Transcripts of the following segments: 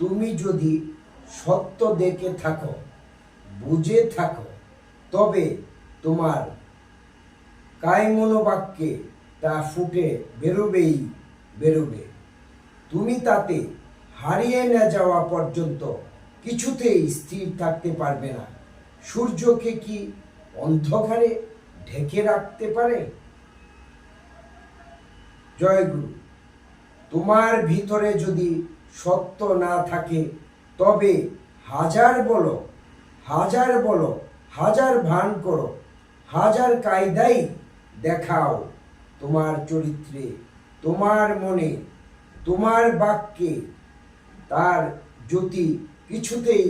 তুমি যদি সত্য দেখে থাকো, বুঝে থাকো, তবে তোমার কায়মনোবাক্যে তা ফুটে বেরোবেই বেরোবে। তুমি তাতে হারিয়ে না যাওয়া পর্যন্ত কিছুতেই স্থির থাকতে পারবে না। সূর্যকে কি অন্ধকারে ঢেকে রাখতে পারে? জয়গুরু, তোমার ভিতরে যদি সত্য না থাকে, তবে হাজার বলো হাজার বলো, হাজার ভান করো, হাজার কায়দাই দেখাও তোমার চরিত্রে, তোমার মনে, তোমার বাক্যে। তার জ্যোতি কিছুতেই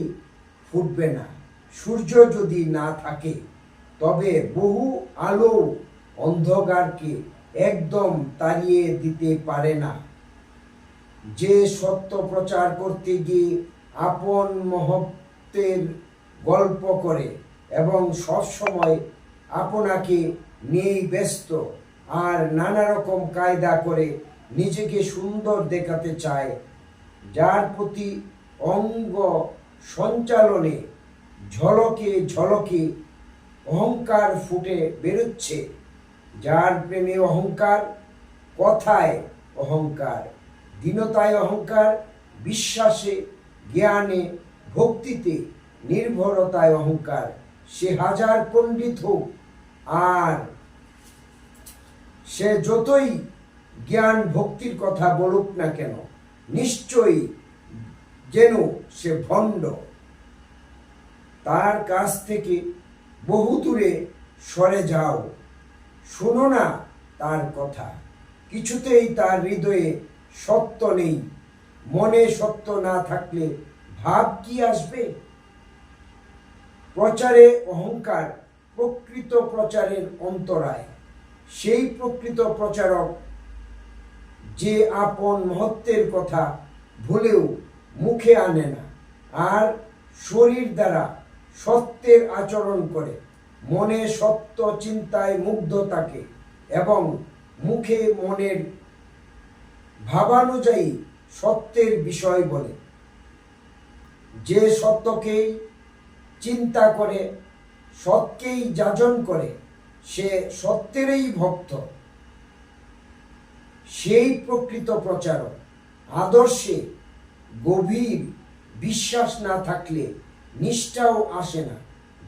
ফুটবে না, সূর্য যদি না থাকে, তবে বহু আলো অন্ধকারকে একদম তাড়িয়ে দিতে পারে না। যে সত্য প্রচার করতে গিয়ে আপন মহত্বের গল্প করে এবং সব সময় আপনাকে নিয়েই ব্যস্ত আর নানা রকম কায়দা করে নিজেকে সুন্দর দেখাতে চায়, যার প্রতি অঙ্গ সঞ্চালনে ঝলকে ঝলকে অহংকার ফুটে বেরোচ্ছে। যার প্রেমে অহংকার, কথায় অহংকার। দীনতায় অহংকার, বিশ্বাসে, জ্ঞানে, ভক্তিতে, নির্ভরতায় অহংকার। সে হাজার পণ্ডিত হোক, আর সে যতই জ্ঞান ভক্তির কথা বলুক না কেন, নিশ্চয়ই যেন সে ভণ্ড। তার কাছ থেকে বহু দূরে সরে যাও। শোনো না তার কথা। কিছুতেই তার হৃদয়ে সত্য নেই। মনে সত্য না থাকলে ভাব কি আসবে? প্রচারে অহংকার প্রকৃত প্রচারের অন্তরায়। সেই প্রকৃত প্রচারক যে আপন মহত্বের কথা ভুলেও মুখে আনে না, আর শরীর দ্বারা সত্যের আচরণ করে। মনে সত্য চিন্তায় মুগ্ধ থাকে এবং মুখে মনের ভাবানুযায়ী সত্যের বিষয় বলে। যে সত্যকেই চিন্তা করে সত্যকেই যাজন করে, সে সত্যেরই ভক্ত। সেই প্রকৃত প্রচারক, আদর্শে গভীর বিশ্বাস না থাকলে নিষ্ঠাও আসে না,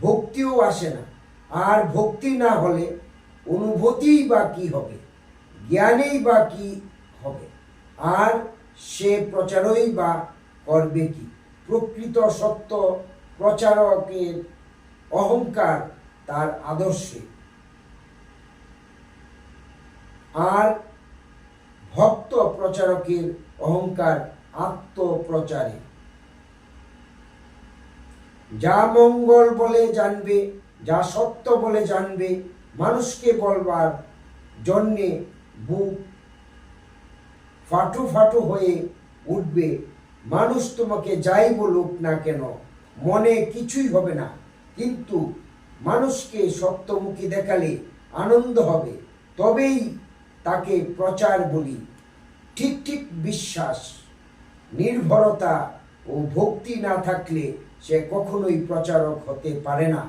ভক্তিও আসে না। আর ভক্তি না হলে অনুভূতিই বা কি হবে? জ্ঞানেই বা কি হবে? আর সে প্রচারই বা করবে কি? প্রকৃত সত্য প্রচারকের অহংকার তার আদর্শে। আর ভক্ত প্রচারকের অহংকার আত্মপ্রচারে। যা মঙ্গল বলে জানবে, যা সত্য বলে জানবে, মানুষকে বলবার জন্যে বুক ফাটু ফাটু হয়ে উঠবে। মানুষ তোমাকে যাই বলুক না কেন, মনে কিছুই হবে না। কিন্তু মানুষকে সত্যমুখী দেখালে আনন্দ হবে। তবেই তাকে প্রচার বলি। ঠিক ঠিক বিশ্বাস, নির্ভরতা ও ভক্তি না থাকলে সে কখনোই প্রচারক হতে পারে না।